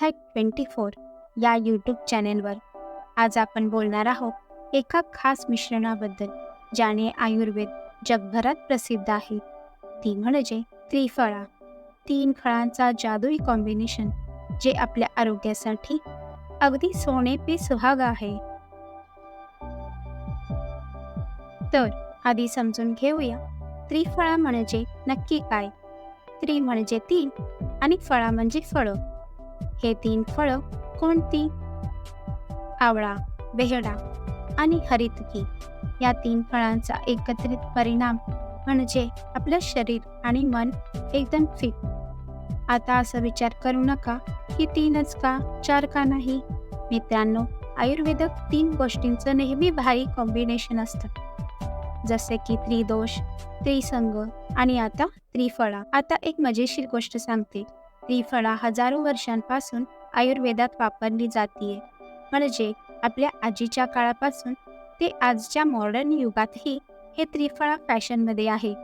That twenty four या YouTube चॅनेलवर आज आपण बोलणार आहोत एका खास मिश्रणाबद्दल ज्याने आयुर्वेद जगभरात प्रसिद्ध आहे. ती म्हणजे त्रिफळा. तीन फळांचा जादुई कॉम्बिनेशन जे आपल्या आरोग्यासाठी अगदी सोने पे सुहागा आहे. तर आधी समजून घेऊया त्रिफळा म्हणजे नक्की काय. त्रि म्हणजे तीन आणि फळा म्हणजे फळं. हे तीन फळं कोणती? आवळा बेहडा आणि हरितकी. या तीन फळांचा एकत्रित परिणाम म्हणजे आपलं शरीर आणि मन एकदम फिट आता असा विचार करू नका की तीनच का चार का नाही? मित्रांनो आयुर्वेदक तीन गोष्टींचं नेहमी भारी कॉम्बिनेशन असतं. जसे की त्रिदोष त्रिसंग आणि आता त्रिफळा. आता एक मजेशीर गोष्ट सांगते. त्रिफळा हजारो वर्षांपासून आयुर्वेदात वापरली जाते म्हणजे आपल्या आजीच्या काळापासून ते आजच्या मॉडर्न युगातही हे त्रिफळा फॅशनमध्ये आहे.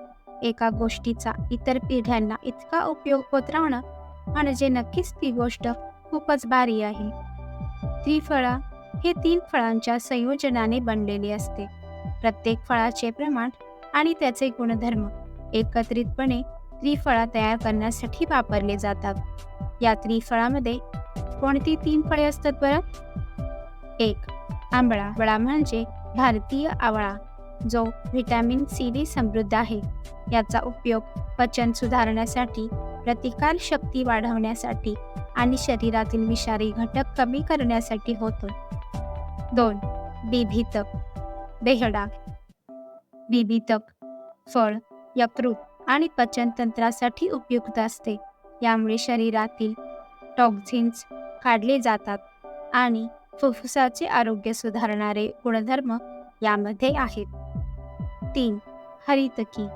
एका गोष्टीचा इतर पिढ्यांना इतका उपयोग होत राहणं म्हणजे नक्कीच ती गोष्ट खूपच भारी आहे. त्रिफळा हे तीन फळांच्या संयोजनाने बनलेले असते. प्रत्येक फळाचे प्रमाण आणि त्याचे गुणधर्म एकत्रितपणे त्रिफळा तयार करण्यासाठी वापरले जातात. या त्रिफळामध्ये कोणती तीन फळे असतात बरं? एक आंबळा. वळा म्हणजे भारतीय आवळा जो व्हिटॅमिन सीने समृद्ध आहे. याचा उपयोग पचन सुधारण्यासाठी प्रतिकार शक्ती वाढवण्यासाठी आणि शरीरातील विषारी घटक कमी करण्यासाठी होतो. दोन बिभीतक. बेहडा. बिभीतक फळ यकृत. आणि पचनतंत्रासाठी उपयुक्त असते. यामुळे शरीरातील टॉक्झिन्स काढले जातात आणि फुफ्फुसाचे आरोग्य सुधारणारे गुणधर्म यामध्ये आहेत. तीन हरितकी.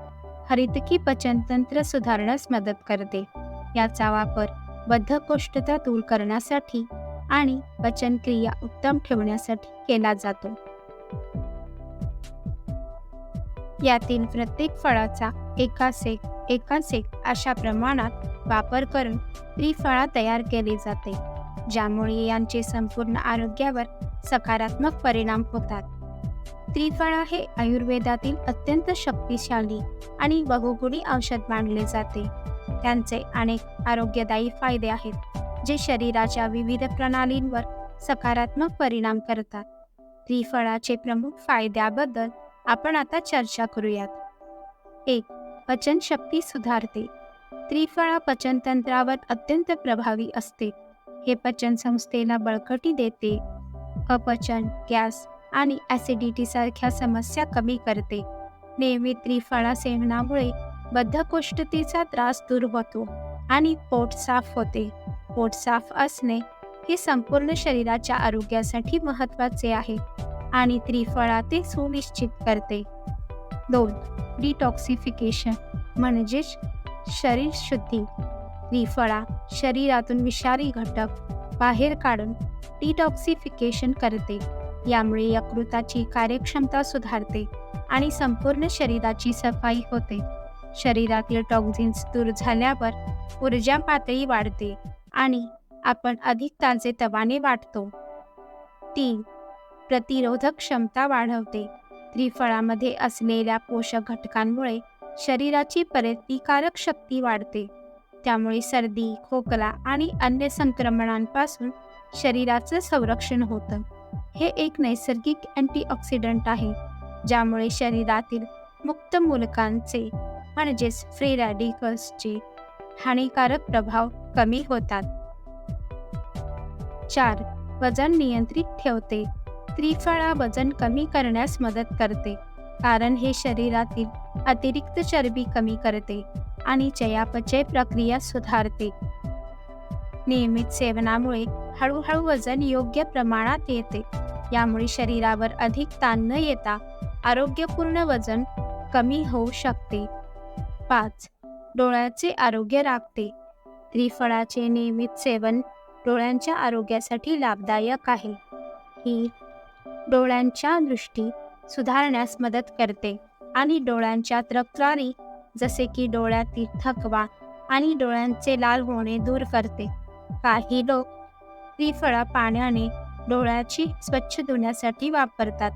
हरितकी पचनतंत्र सुधारण्यास मदत करते. याचा वापर बद्धकोष्ठता दूर करण्यासाठी आणि पचनक्रिया उत्तम ठेवण्यासाठी केला जातो. यातील प्रत्येक फळाचा एका सेक एका सेक अशा प्रमाणात वापर करून त्रिफळा तयार केली जाते ज्यामुळे यांचे संपूर्ण आरोग्यावर सकारात्मक परिणाम होतात. त्रिफळा हे आयुर्वेदातील अत्यंत शक्तिशाली आणि बहुगुणी औषध मानले जाते. त्यांचे अनेक आरोग्यदायी फायदे आहेत जे शरीराच्या विविध प्रणालींवर सकारात्मक परिणाम करतात. त्रिफळाचे प्रमुख फायद्याबद्दल आपण आता चर्चा करूयात. एक पचनशक्ती सुधारते. त्रिफळा पचनतंत्रावर अत्यंत प्रभावी असते. हे पचन संस्थेला बळकटी देते. अपचन गॅस आणि ॲसिडिटी सारख्या समस्या कमी करते. नियमित त्रिफळा सेवनामुळे बद्धकोष्ठतेचा त्रास दूर होतो आणि पोट साफ होते. पोट साफ असणे हे संपूर्ण शरीराच्या आरोग्यासाठी महत्त्वाचे आहे. आणि त्रिफळा ते सुनिश्चित करते. दोन डिटॉक्सिफिकेशन म्हणजेच शरीर शुद्धी. त्रिफळा शरीरातून विषारी घटक बाहेर काढून डिटॉक्सिफिकेशन करते. यामुळे यकृताची कार्यक्षमता सुधारते आणि संपूर्ण शरीराची सफाई होते. शरीरातील टॉक्झिन्स दूर झाल्यावर ऊर्जा पातळी वाढते आणि आपण अधिक ताजे तवाने वाटतो तीन प्रतिरोधक क्षमता वाढवते. त्रिफळामध्ये असलेल्या पोषक घटकांमुळे शरीराची प्रतिकारक शक्ती वाढते. त्यामुळे सर्दी खोकला आणि अन्य संक्रमणांपासून शरीराचं संरक्षण होतं. हे एक नैसर्गिक अँटीऑक्सिडंट आहे ज्यामुळे शरीरातील मुक्त मूलकांचे म्हणजेच फ्री रॅडिकल्सचे हानिकारक प्रभाव कमी होतात. चार वजन नियंत्रित ठेवते. त्रिफळा वजन कमी करण्यास मदत करते कारण हे शरीरातील अतिरिक्त चरबी कमी करते आणि चयापचय प्रक्रिया सुधारते. नियमित सेवनामुळे हळूहळू वजन योग्य प्रमाणात येते यामुळे शरीरावर अधिक ताण न येता आरोग्यपूर्ण वजन कमी होऊ शकते. पाच डोळ्याचे आरोग्य राखते. त्रिफळाचे नियमित सेवन डोळ्यांच्या आरोग्यासाठी लाभदायक आहे. ही डोळ्यांच्या दृष्टी सुधारण्यास मदत करते आणि डोळ्यांच्या तक्रारी जसे की डोळ्यातील थकवा आणि डोळ्यांचे लाल होणे दूर करते. काही लोक त्रिफळा पाण्याने डोळ्याची स्वच्छ धुण्यासाठी वापरतात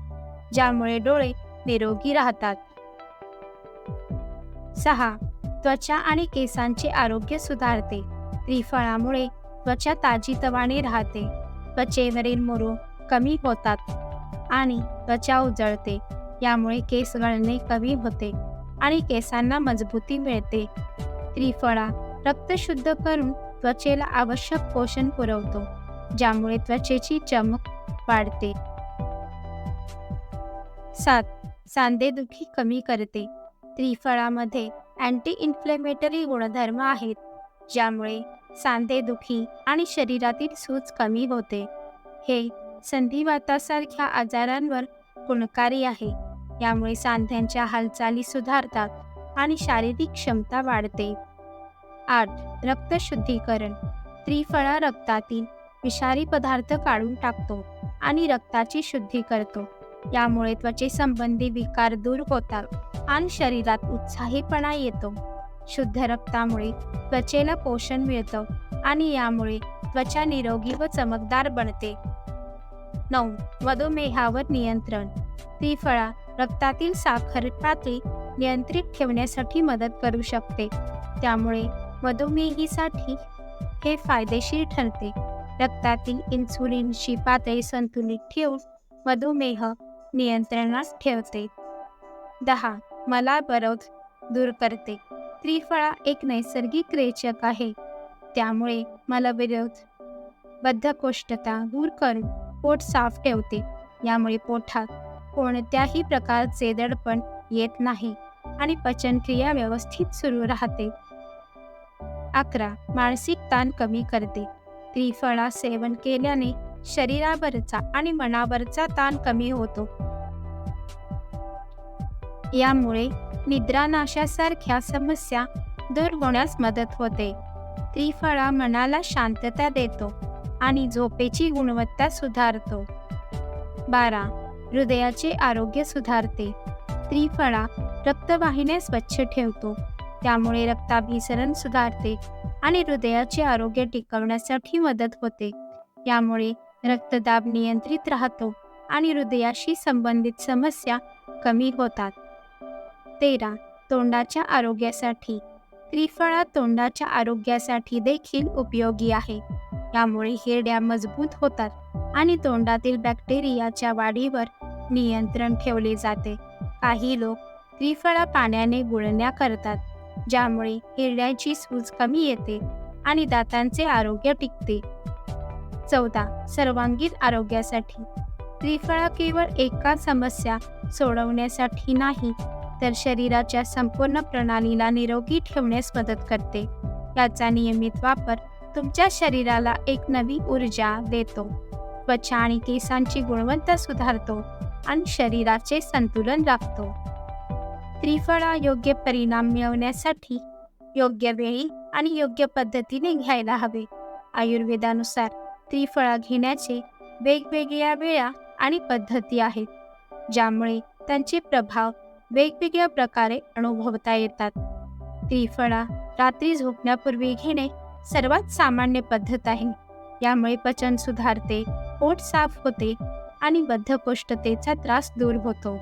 ज्यामुळे डोळे निरोगी राहतात. सहा. त्वचा आणि केसांचे आरोग्य सुधारते. त्रिफळामुळे त्वचा ताजीतवाने राहते. त्वचेवरील मुरू कमी होतात. आणि त्वचा उजळते. यामुळे केस गळणे कमी होते आणि केसांना मजबूती मिळते. त्रिफळा रक्त शुद्ध करून त्वचेला आवश्यक पोषण पुरवतो ज्यामुळे त्वचेची चमक वाढते. सात सांधेदुखी कमी करते. त्रिफळामध्ये अँटी इन्फ्लेमेटरी गुणधर्म आहेत ज्यामुळे सांधेदुखी आणि शरीरातील सूज कमी होते. हे संधिवातासारख्या आजारांवर गुणकारी आहे. यामुळे सांध्यांच्या हालचाली सुधारतात आणि शारीरिक क्षमता वाढते. आठ. रक्तशुद्धीकरण. त्रिफळा रक्तातील विषारी पदार्थ काढून टाकतो आणि रक्ताची शुद्धी करतो. यामुळे त्वचेसंबंधी विकार दूर होतात आणि शरीरात उत्साहीपणा येतो. शुद्ध रक्तामुळे त्वचेला पोषण मिळतं आणि यामुळे त्वचा निरोगी व चमकदार बनते. नऊ. मधुमेहावर नियंत्रण. त्रिफळा रक्तातील साखर पातळी नियंत्रित ठेवण्यासाठी मदत करू शकते. त्यामुळे मधुमेहीसाठी हे फायदेशीर ठरते. रक्तातील इन्सुलिनची पातळी संतुलित ठेवून मधुमेह नियंत्रणात ठेवते. दहा. मला बरोध दूर करते. त्रिफळा एक नैसर्गिक रेचक आहे. त्यामुळे मलविरोध बद्धकोष्ठता दूर करून पोट साफ ठेवते. यामुळे पोटात कोणत्याही प्रकारचे दडपण येत नाही आणि पचनक्रिया व्यवस्थित सुरू राहते. अकरा. मानसिक ताण कमी करते. त्रिफळा सेवन केल्याने शरीरावरचा आणि मनावरचा ताण कमी होतो. यामुळे निद्रानाशासारख्या समस्या दूर होण्यास मदत होते. त्रिफळा मनाला शांतता देतो. आणि झोपेची गुणवत्ता सुधारतो. बारा. हृदयाचे आरोग्य सुधारते. त्रिफळा रक्तवाहिन्या स्वच्छ ठेवतो. त्यामुळे रक्ताभिसरण सुधारते आणि हृदयाचे आरोग्य टिकवण्यासाठी मदत होते. यामुळे रक्तदाब नियंत्रित राहतो आणि हृदयाशी संबंधित समस्या कमी होतात. तेरा. तोंडाच्या आरोग्यासाठी. त्रिफळा तोंडाच्या आरोग्यासाठी देखील उपयोगी आहे. यामुळे हिरड्या मजबूत होतात आणि तोंडातील बॅक्टेरियाच्या वाढीवर नियंत्रण ठेवले जाते. काही लोक त्रिफळा पाण्याने गुळण्या करतात ज्यामुळे हिरड्याची सूज कमी येते आणि दातांचे आरोग्य टिकते. चौदा. सर्वांगीण आरोग्यासाठी. त्रिफळा केवळ एका समस्या सोडवण्यासाठी नाही तर शरीराच्या संपूर्ण प्रणालीला निरोगी ठेवण्यास मदत करते. याचा नियमित वापर तुमच्या शरीराला एक नवी ऊर्जा देतो. त्वचा आणि केसांची गुणवत्ता सुधारतो आणि शरीराचे संतुलन राखतो. त्रिफळा योग्य परिणाम मिळवण्यासाठी योग्य वेळी आणि योग्य पद्धतीने घ्यायला हवे. आयुर्वेदानुसार त्रिफळा घेण्याचे वेगवेगळ्या वेळा आणि पद्धती आहेत ज्यामुळे त्यांचे प्रभाव वेगवेगळ्या प्रकारे अनुभवता येतात. त्रिफळा रात्री झोपण्यापूर्वी घेणे सर्वात सामान्य पद्धत आहे. यामुळे पचन सुधारते पोट साफ होते आणि बद्धकोष्ठतेचा त्रास दूर होतो.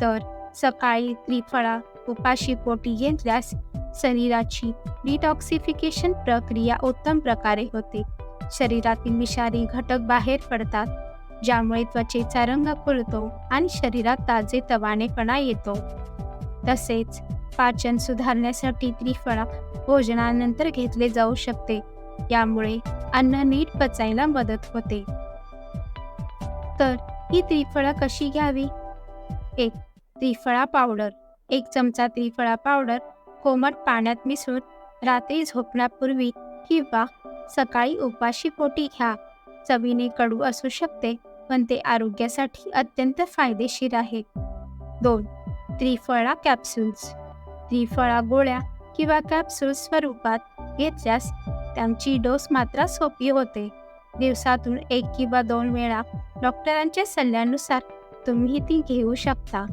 तर सकाळी त्रिफळा उपाशी पोटी घेतल्यास शरीराची डिटॉक्सिफिकेशन प्रक्रिया उत्तम प्रकारे होते. शरीरातील विषारी घटक बाहेर पडतात ज्यामुळे त्वचेचा रंग खुलतो आणि शरीरात ताजे तवानेपणा येतो. तसेच पाचन सुधारण्यासाठी त्रिफळा भोजनानंतर घेतले जाऊ शकते. यामुळे अन्न नीट पचायला मदत होते. तर ही त्रिफळा कशी घ्यावी? एक त्रिफळा पावडर. एक चमचा त्रिफळा पावडर कोमट पाण्यात मिसळून रात्री झोपण्यापूर्वी किंवा सकाळी उपाशी पोटी घ्या. चवीने कडू असू शकते पण ते आरोग्यासाठी अत्यंत फायदेशीर आहे. दोन त्रिफळा कॅप्सूल्स. त्रिफळा गोळ्या किंवा कॅप्सूल स्वरूपात घेतल्यास त्यांची डोस मात्रा सोपी होते. दिवसातून एक किंवा दोन वेळा डॉक्टरांच्या सल्ल्यानुसार तुम्ही ती घेऊ शकता.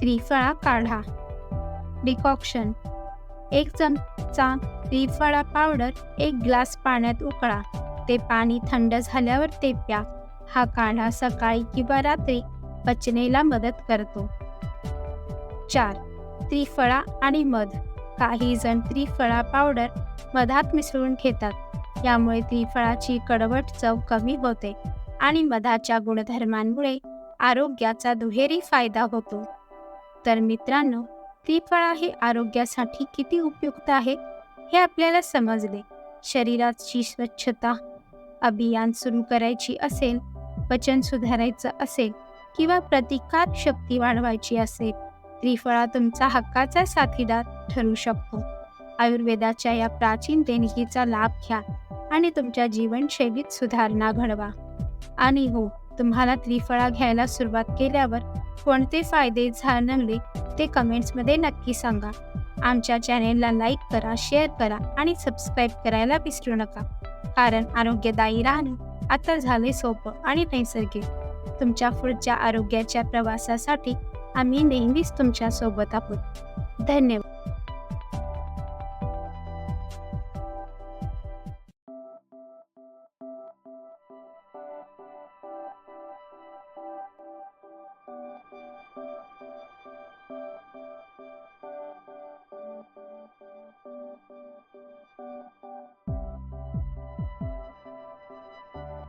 त्रिफळा काढा. डिकॉक्शन एक चमचा त्रिफळा पावडर एक ग्लास पाण्यात उकळा. ते पाणी थंड झाल्यावर ते प्या. हा काढा सकाळी किंवा रात्री पचनेला मदत करतो. चार. त्रिफळा आणि मध. काही जण त्रिफळा पावडर मधात मिसळून घेतात. यामुळे त्रिफळाची कडवट चव कमी होते आणि मधाच्या गुणधर्मांमुळे आरोग्याचा दुहेरी फायदा होतो. तर मित्रांनो त्रिफळा हे आरोग्यासाठी किती उपयुक्त आहे हे आपल्याला समजले. शरीराची स्वच्छता अभियान सुरू करायची असेल पचन सुधारायचं असेल किंवा प्रतिकार शक्ती वाढवायची असेल त्रिफळा तुमचा हक्काचा साथीदार ठरू शकतो. आयुर्वेदाच्या या प्राचीन देणगीचा लाभ घ्या आणि तुमच्या जीवनशैलीत सुधारणा घडवा. आणि हो तुम्हाला त्रिफळा घ्यायला सुरुवात केल्यावर कोणते फायदे जाणवले ते कमेंट्समध्ये नक्की सांगा. आमच्या चॅनेलला लाईक करा शेअर करा आणि सबस्क्राईब करायला विसरू नका. कारण आरोग्यदायी राहणं आता झाले सोपं आणि नैसर्गिक. तुमच्या पुढच्या आरोग्याच्या प्रवासासाठी आम्ही नेहमीच तुमच्यासोबत आहोत. धन्यवाद.